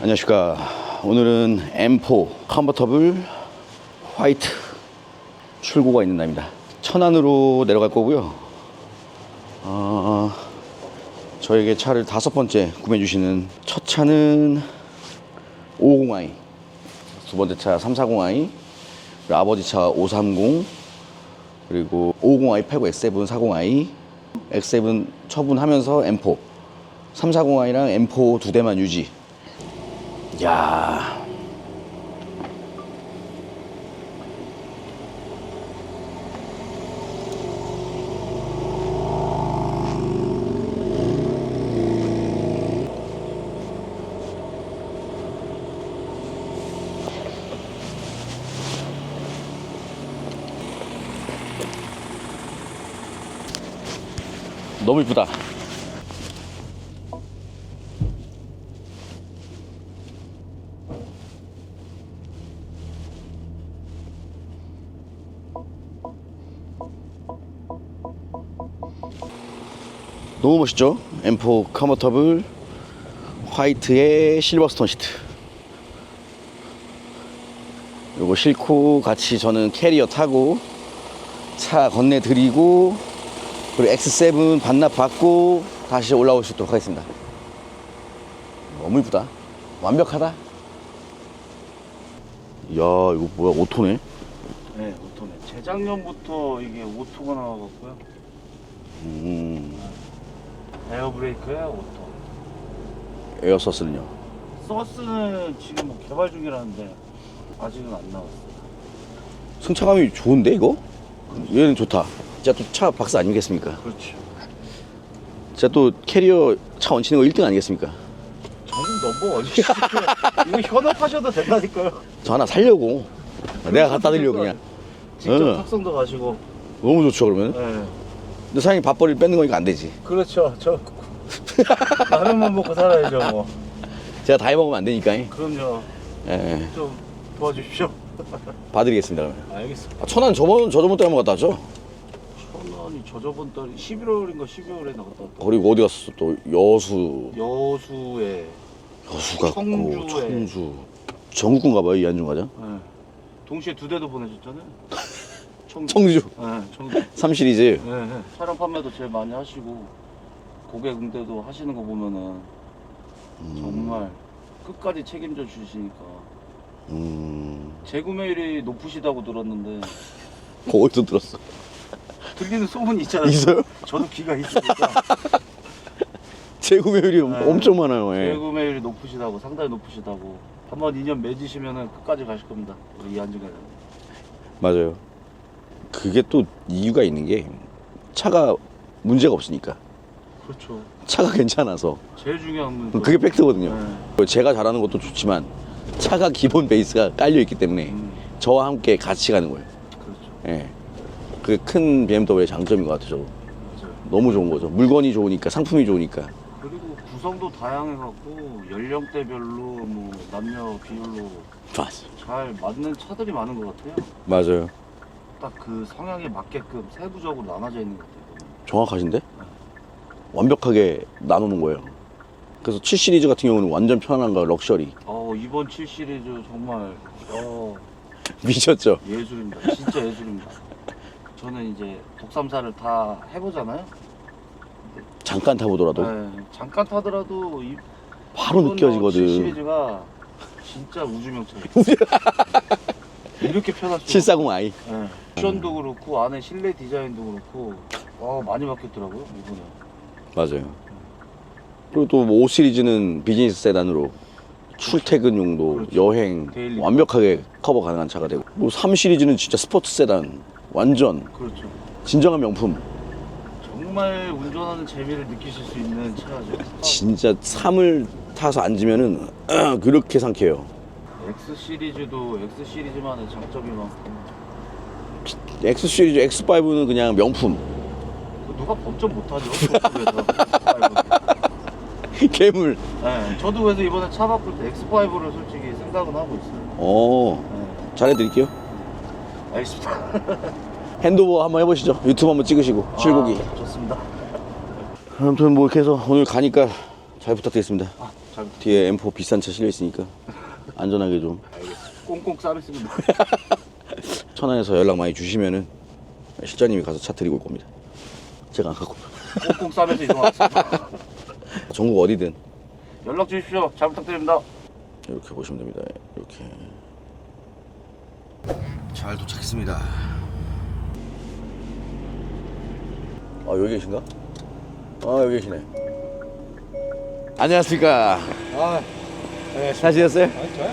안녕하십니까. 오늘은 M4 컨버터블 화이트 출고가 있는 날입니다. 천안으로 내려갈 거고요. 어, 저에게 차를 다섯 번째 구매해 주시는 첫 차는 550i, 두 번째 차 340i, 그리고 아버지 차 530, 그리고 550i 팔고 X7 40i, X7 처분하면서 M4, 340i랑 M4 두 대만 유지. 야. 너무 이쁘다. 너무 멋있죠? M4 컨버터블 화이트의 실버스톤 시트. 요거 싣고 같이 저는 캐리어 타고 차 건네 드리고 그리고 X7 반납 받고 다시 올라올 수 있도록 하겠습니다. 너무 이쁘다. 완벽하다. 이야, 이거 뭐야, 오토네? 네, 오토네. 재작년부터 이게 오토가 나와갖고요. 음, 에어브레이크에 오토. 에어 서스는요? 서스는 지금 뭐 개발 중이라는데 아직은 안 나왔어요. 승차감이 좋은데, 이거? 얘는 좋다. 진짜 또 차 박스 아니겠습니까? 그렇죠. 진짜 또 캐리어 차 얹히는 거 1등 아니겠습니까? 저는 너무 어디 이거 현업하셔도 된다니까요. 저 하나 살려고. 내가 갖다 드리려고 그냥. 직접 응. 탁송도 가시고. 너무 좋죠, 그러면? 네. 근데 사장님 밥벌이를 뺏는 거니까 안 되지. 그렇죠. 저 라면만 먹고 살아야죠 뭐. 제가 다 해먹으면 안 되니까. 그럼요. 예, 좀 도와주십시오. 봐드리겠습니다, 그러면. 알겠습니다. 아, 천안 저번, 저 저번 달에 한번 갔다 왔죠? 천안이 저 저번 달 11월인가 12월에 나갔다 왔다. 그리고 어디 갔어? 또 여수. 여수에 여수 갔고, 청주에. 청주. 전국군 가봐요, 이 안중 과장? 네. 동시에 두 대도 보내셨잖아요. 청주. 네, 청주. 3 시리즈. 네, 네. 촬영 판매도 제일 많이 하시고 고객 응대도 하시는 거 보면은 정말 끝까지 책임져 주시니까 음, 재구매율이 높으시다고 들었는데 그거 어디서 들었어? 들리는 소문이 있잖아요. 있어요? 저도 귀가 있으니까 재구매율이 네. 엄청 많아요, 예. 재구매율이 높으시다고 상당히 높으시다고 한번 인연 맺으시면은 끝까지 가실 겁니다. 우리 이한준 과장. 맞아요. 그게 또 이유가 있는 게 차가 문제가 없으니까. 그렇죠. 차가 괜찮아서. 제일 중요한 건 그게 팩트거든요. 네. 제가 잘하는 것도 좋지만 차가 기본 베이스가 깔려 있기 때문에 음, 저와 함께 같이 가는 거예요. 그렇죠. 예. 그게 큰 BMW의 장점인 것 같아요. 저거. 맞아요. 너무 좋은 거죠. 물건이 좋으니까, 상품이 좋으니까. 그리고 구성도 다양해갖고 연령대별로 뭐 남녀 비율로 맞아. 잘 맞는 차들이 많은 것 같아요. 맞아요. 딱 그 성향에 맞게끔 세부적으로 나눠져 있는 것 같아요. 정확하신데? 완벽하게 나누는 거예요. 그래서 7 시리즈 같은 경우는 완전 편안한 거 럭셔리. 어 이번 7 시리즈 정말 어 미쳤죠? 예술입니다. 진짜 예술입니다. 저는 이제 독삼사를 다 해보잖아요. 잠깐 타보더라도 네, 잠깐 타더라도 이 바로 이번 7 느껴지거든. 시리즈가 진짜 우주명차예요. 이렇게 편할 수 740i. 네. 쿠션도 그렇고 안에 실내 디자인도 그렇고 와 많이 바뀌었더라고요 이번에. 맞아요. 그리고 또 5 시리즈는 비즈니스 세단으로 출퇴근 용도 그렇죠. 여행 데일리. 완벽하게 커버 가능한 차가 되고 뭐 3 시리즈는 진짜 스포츠 세단 완전 그렇죠. 진정한 명품 정말 운전하는 재미를 느끼실 수 있는 차죠. 진짜 3을 타서 앉으면은 그렇게 상쾌해요 X 시리즈도 X 시리즈만의 장점이 많고 X 시리즈 X5는 그냥 명품 그 누가 범점 못하죠. X5에서. 괴물 네, 저도 그래서 이번에 차 바꿀 때 X5를 솔직히 생각은 하고 있어요. 어 네, 잘해드릴게요 알겠습니다. 핸드오버 한번 해보시죠 유튜브 한번 찍으시고 출고기 아, 좋습니다. 아무튼 뭐 이렇게 해서 오늘 가니까 잘 부탁드리겠습니다 아, 잘 뒤에 M4 비싼 차 실려 있으니까 안전하게 좀 꽁꽁 싸매습니다. 천안에서 연락 많이 주시면은 실장님이 가서 차 드리고 올 겁니다. 제가 안 갖고 꽁꽁 싸매서 이동하겠습니다. 전국 어디든 연락 주십시오. 잘 부탁드립니다. 이렇게 보시면 됩니다. 이렇게 잘 도착했습니다. 아 여기 계신가? 아 여기 계시네. 안녕하십니까. 아, 네, 잘 지냈어요? 아, 좋아요.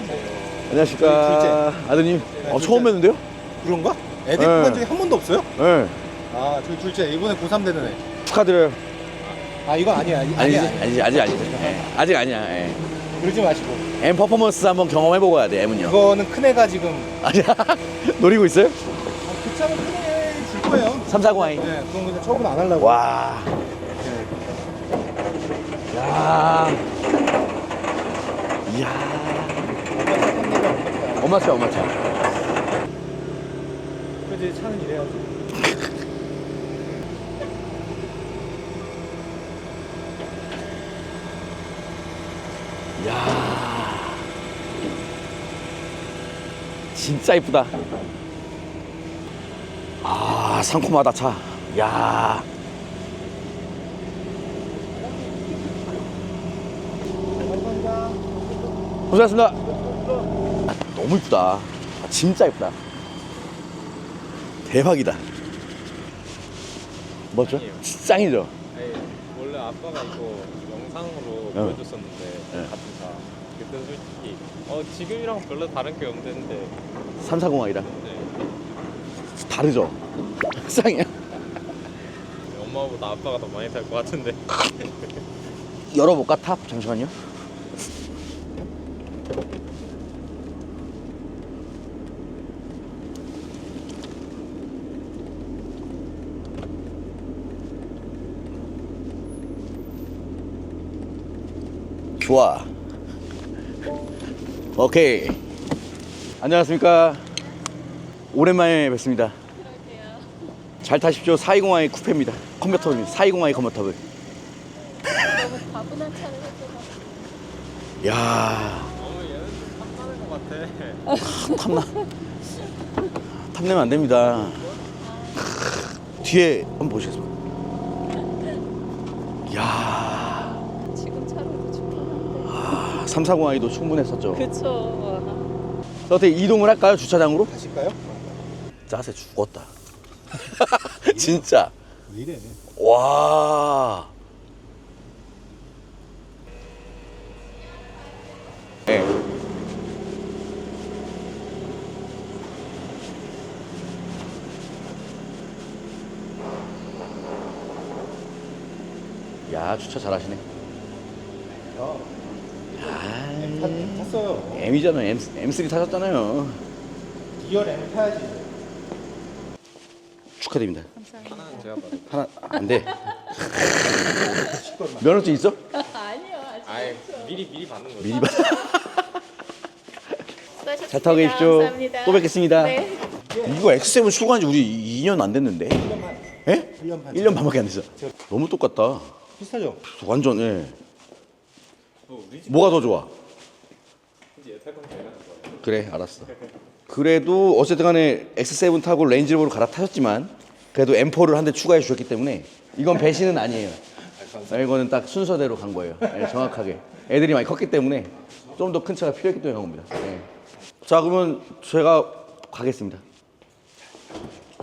안녕하십니까. 아드님. 어, 처음 뵀는데요? 그런가? 애들 네. 본 적이 한 번도 없어요? 네. 아, 저희 둘째 이번에 고3 되는 애. 축하드려요. 아, 이거 아니야. 아니, 아니지, 아니야. 아니지, 아직 아니지. 예, 아직 아니야. 예. 그러지 마시고. M 퍼포먼스 한번 경험해보고 가야 돼, M은요. 이거는 큰 애가 지금 아니야. 노리고 있어요? 아, 그 차는 큰애 줄 거예요. 340i. 네, 그건 그냥 처분 안 하려고. 와. 야. 이야. 엄마 차, 엄마 차. 그지 차는 이래야지. 야. 진짜 이쁘다. 아, 상콤하다, 차. 야. 고생하셨습니다. 너무 이쁘다. 아, 진짜 이쁘다. 대박이다. 멋져? 짱이죠? 아니, 원래 아빠가 이거 영상으로 보여줬었는데 네. 같은 차 그때 솔직히 어 지금이랑 별로 다른 게 없는데 340i랑 네, 다르죠? 짱이야. 엄마보다 아빠가 더 많이 탈 것 같은데 열어볼까 탑? 잠시만요. 좋아. 오케이. 안녕하십니까. 오랜만에 뵙습니다. 잘 타십시오. 420i 쿠페입니다. 컨버터블입니다. 420i 컨버터블. 너무 과분한 차를 야어 얘는 좀 탐나는 것 같아 탐나 탐내면 안 됩니다 뒤에 한번 보시겠습니까 야 지금 차로도 충분한데 340i도 충분했었죠 그쵸 자, 어떻게 이동을 할까요 주차장으로? 가실까요? 짜세 죽었다 진짜 왜 이래? 와 네. 야 주차 잘하시네 어, 아, 탔, 탔어요. M이잖아 M, M3 타셨잖아요 디얼 M 타야지. 축하드립니다 하나는 제가 봐도 하나 안돼 면허증 있어? 아니요 아직 아예 미리 미리 받는 거죠 미리 봐. 수고하셨습니다. 잘 타고 계십시오. 감사합니다. 또 뵙겠습니다. 네. 이거 X7 출고한 지 우리 2년 안 됐는데. 1년 반. 예? 1년 반. 1년 반밖에 안 됐어. 너무 똑같다. 비슷하죠? 완전 예. 어, 우리 집 뭐가 더 좋아? 이제 얘 탈 건데 얘가 좋아 그래, 알았어. 그래도 어쨌든 간에 X7 타고 레인지로버로 갈아타셨지만 그래도 M4를 한 대 추가해 주셨기 때문에 이건 배신은 아니에요. 아, 이거는 딱 순서대로 간 거예요. 예, 정확하게. 애들이 많이 컸기 때문에 좀 더 큰 차가 필요했기 때문에 간 겁니다. 예. 자, 그러면 제가 가겠습니다.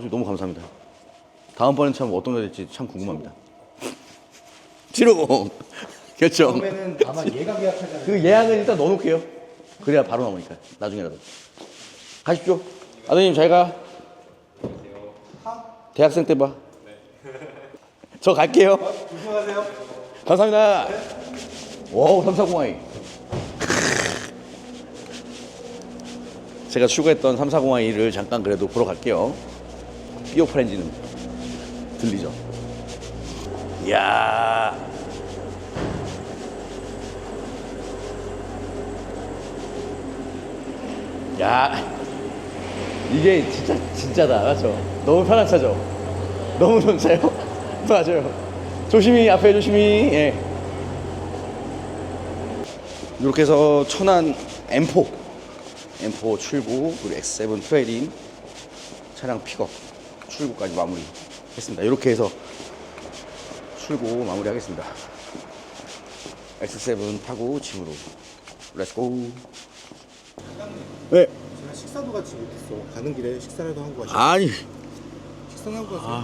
너무 감사합니다. 다음번엔 참 어떤 거 될지 참 궁금합니다. 750 결정. 처음에는 아마 얘가 계약하잖아요. 그 예약은 일단 넣어놓을게요. 그래야 바로 나오니까 나중에라도. 가십시오. 아드님 잘 가. 대학생 때 봐. 저 갈게요. 조심하세요. 감사합니다. 와우 340i. 제가 추구했던 340i를 잠깐 그래도 보러 갈게요. 삐오 프렌지는 들리죠? 이야. 야. 이게 진짜 진짜다. 맞죠? 너무 편한 차죠? 너무 좋은 차요? 맞아요. 조심히 앞에 조심히. 예. 이렇게 해서 천안 M4 M4 출고 그리고 X7 트레이딩 차량 픽업 출고까지 마무리 했습니다 이렇게 해서 출고 마무리 하겠습니다 X7 타고 집으로 렛츠고 네 제가 식사도 같이 못했어. 가는 길에 식사라도 하고 가시죠. 아니 식사는 하고 가세요.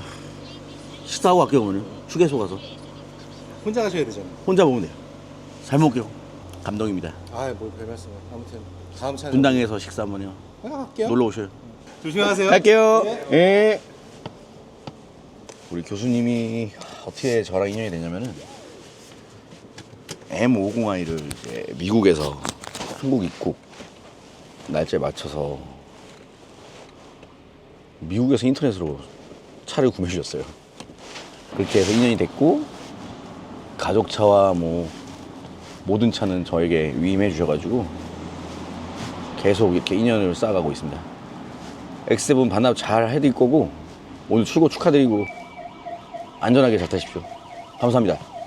식사하고 갈게요 오늘 휴게소 가서 혼자 가셔야 되잖아요. 혼자 먹으면 돼요 잘 먹을게요 감동입니다 아, 뭘별 말씀을. 아무튼 다음 차례 분당에서 식사 한번 해요 아, 갈게요. 놀러 오셔요 조심하세요. 갈게요. 네. 예. 우리 교수님이 어떻게 저랑 인연이 되냐면은 M501을 이제 미국에서 한국 입국 날짜에 맞춰서 미국에서 인터넷으로 차를 구매해 주셨어요. 그렇게 해서 인연이 됐고 가족차와 뭐 모든 차는 저에게 위임해 주셔가지고 계속 이렇게 인연을 쌓아가고 있습니다. X7 반납 잘 해드릴 거고 오늘 출고 축하드리고 안전하게 잘 타십시오. 감사합니다.